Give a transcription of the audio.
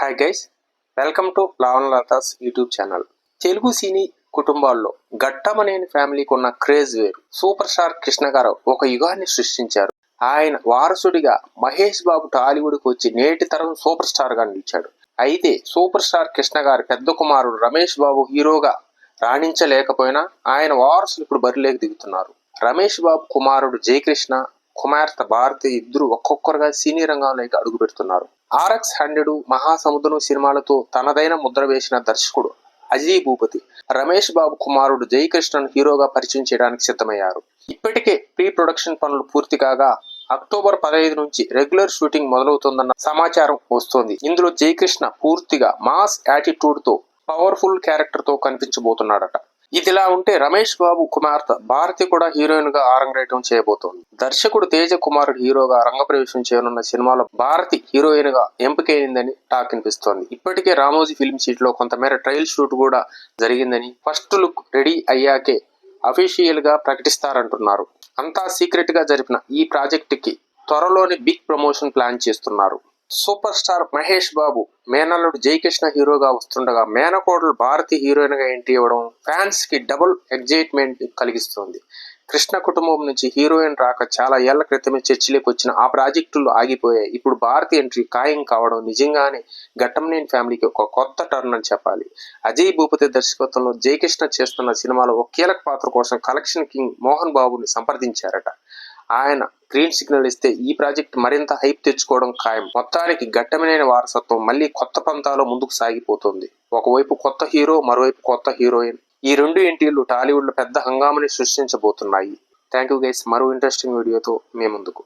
Hi guys welcome to Lavan Latha's YouTube channel Telugu సినీ కుటుంబాల్లో గట్టమనేని ఫ్యామిలీకి ఉన్న క్రేజ్ వేరు. సూపర్ స్టార్ కృష్ణ గారు ఒక యుగాన్ని సృష్టించారు. ఆయన వారసుడిగా మహేష్ బాబు టాలీవుడ్కి వచ్చి నేటి తరం సూపర్ స్టార్గా నిలిచాడు. అయితే సూపర్ స్టార్ కృష్ణ గారి పెద్ద కుమారుడు రమేష్ బాబు హీరోగా రాణించలేకపోయినా ఆయన వారసులు ఇప్పుడు బరిలోకి దిగుతున్నారు. రమేష్ బాబు కుమారుడు జయకృష్ణ కుమార్తె భారతి ఇద్దరు ఒక్కొక్కరుగా సినీ రంగంలోకి అడుగు పెడుతున్నారు. ఆర్ఎక్స్ హండ్రెడ్ మహాసముద్రం సినిమాలతో తనదైన ముద్ర వేసిన దర్శకుడు అజయ్ భూపతి రమేష్ బాబు కుమారుడు జయకృష్ణను హీరోగా పరిచయం చేయడానికి సిద్ధమయ్యారు. ఇప్పటికే ప్రీ ప్రొడక్షన్ పనులు పూర్తి కాగా అక్టోబర్ పదహైదు నుంచి రెగ్యులర్ షూటింగ్ మొదలవుతుందన్న సమాచారం వస్తోంది. ఇందులో జయకృష్ణ పూర్తిగా మాస్ యాటిట్యూడ్తో పవర్ఫుల్ క్యారెక్టర్తో కనిపించబోతున్నాడట. ఇదిలా ఉంటే రమేష్ బాబు కుమార్తె భారతి కూడా హీరోయిన్గా ఆరంగేటం చేయబోతోంది. దర్శకుడు తేజ కుమారుడు హీరోగా రంగప్రవేశం చేయనున్న సినిమాలో భారతి హీరోయిన్గా ఎంపికైందని టాక్ అనిపిస్తోంది ఇప్పటికే రామోజీ ఫిల్మ్ సీట్లో కొంతమేర ట్రయల్ షూట్ కూడా జరిగిందని ఫస్ట్ లుక్ రెడీ అయ్యాకే అఫీషియల్గా ప్రకటిస్తారంటున్నారు. అంతా సీక్రెట్గా జరిపిన ఈ ప్రాజెక్ట్కి త్వరలోనే బిగ్ ప్రమోషన్ ప్లాన్ చేస్తున్నారు. సూపర్ స్టార్ మహేష్ బాబు మేనల్లుడు జయకృష్ణ హీరోగా వస్తుండగా మేనకోడలు భారతి హీరోయిన్గా ఎంట్రీ ఇవ్వడం ఫ్యాన్స్కి డబుల్ ఎగ్జైట్మెంట్ కలిగిస్తుంది. కృష్ణ కుటుంబం నుంచి హీరోయిన్ రాక చాలా ఏళ్ళ క్రితమే చర్చిలోకి వచ్చిన ఆ ప్రాజెక్టులు ఆగిపోయాయి. ఇప్పుడు భారతి ఎంట్రీ ఖాయం కావడం నిజంగానే ఘట్టంనేని ఫ్యామిలీకి ఒక కొత్త టర్న్ అని చెప్పాలి. అజయ్ భూపతి దర్శకత్వంలో జయకృష్ణ చేస్తున్న సినిమాలో ఒక కీలక పాత్ర కోసం కలెక్షన్ కింగ్ మోహన్ బాబుని సంప్రదించారట. ఆయన గ్రీన్ సిగ్నల్ ఇస్తే ఈ ప్రాజెక్ట్ మరింత హైప్ తెచ్చుకోవడం ఖాయం. మొత్తానికి ఘట్టమైన వారసత్వం మళ్ళీ కొత్త పంతాలో ముందుకు సాగిపోతుంది. ఒకవైపు కొత్త హీరో మరోవైపు కొత్త హీరోయిన్ ఈ రెండు ఎంట్రీలు టాలీవుడ్లో పెద్ద హంగామని సృష్టించబోతున్నాయి. థ్యాంక్ యూ గైస్ మరో ఇంట్రెస్టింగ్ వీడియోతో మీ ముందుకు.